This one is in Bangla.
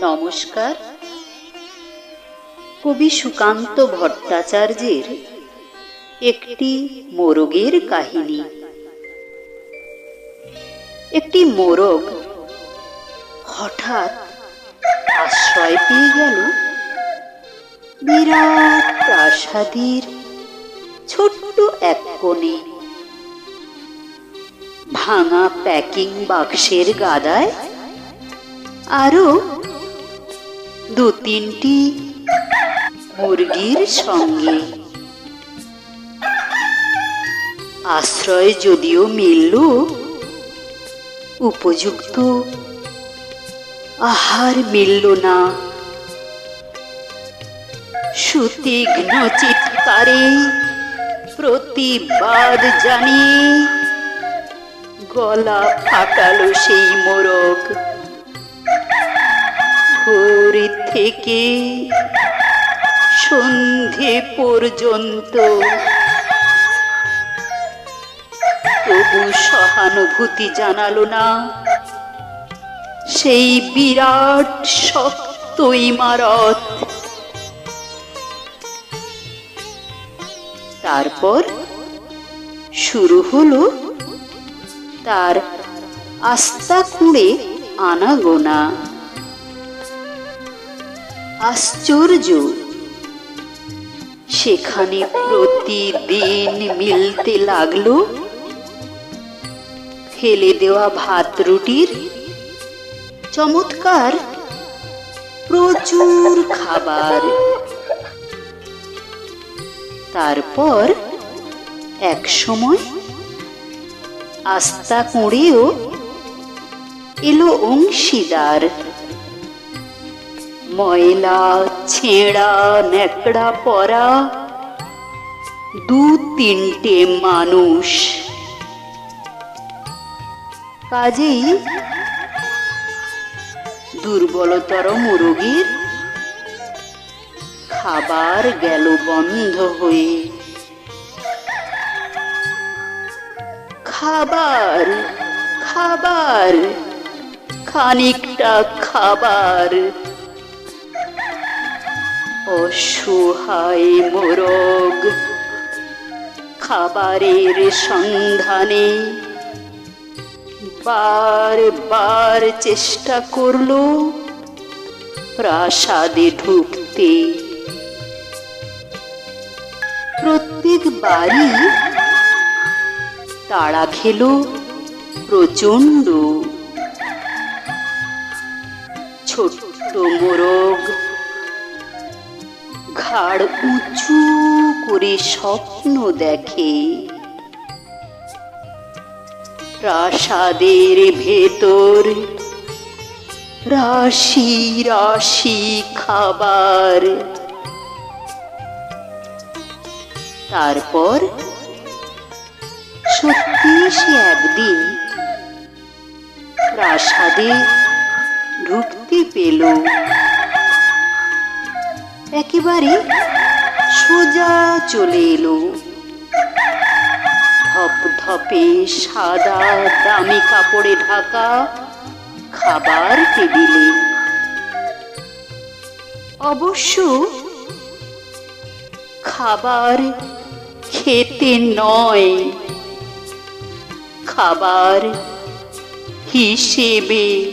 নমস্কার। কবি সুকান্ত ভট্টাচার্যের একটি মোরগের কাহিনী। একটি মোরগ হঠাৎ আশ্রয় পেয়ে গেল। বিরাট প্রাসাদের ছোট্ট এক কোণে। ভাঙা প্যাকিং বাক্সের গাদায় আরও দু তিনটি মুরগির সঙ্গে। আশ্রয় যদিও মিলল, উপযুক্ত। আহার মিলল না। সুতীঘ্ন চিৎকারে প্রতিবাদ জানিয়ে গলা ফাটালো সেই মোরগ। ভোর থেকে সন্ধে পর্যন্ত তবু সহানুভূতি জানালো না। সেই বিরাট শক্ত ইমারত। তারপর শুরু হলো তার আস্তা খুঁড়ে আনাগোনা। আশ্চর্য। সেখানে প্রতিদিন মিলতে লাগল ফেলে দেওয়া ভাত রুটির। চমৎকার। প্রচুর খাবার। তারপর এক সময় আস্তা কুঁড়েও এলো অংশীদার। ময়লা ছেঁড়া ন্যাকড়া পরা দু তিনটে মানুষ। কাজেই দুর্বলতর মুরগির খাবার গেল বন্ধ হয়ে। খাবার খাবার, খানিকটা খাবার। অসহায় মোরগ। খাবারের সন্ধানে বার বার চেষ্টা করল, প্রাসাদে ঢুকতে। প্রত্যেক বাড়ি তাড়া খেল প্রচণ্ড। ছোট্ট মোরগ ঘাড় উঁচু করে স্বপ্ন দেখে। প্রাসাদের ভেতর রাশি রাশি খাবার। তারপর সত্যি সে একদিন প্রাসাদে ঢুকতে পেল। একেবারে সোজা চলে এলো। ধপ ধপে সাদা দামি কাপড়ে ঢাকা খাবার টেবিলে। অবশ্য খাবার খেতে নয়। খাবার হিসেবে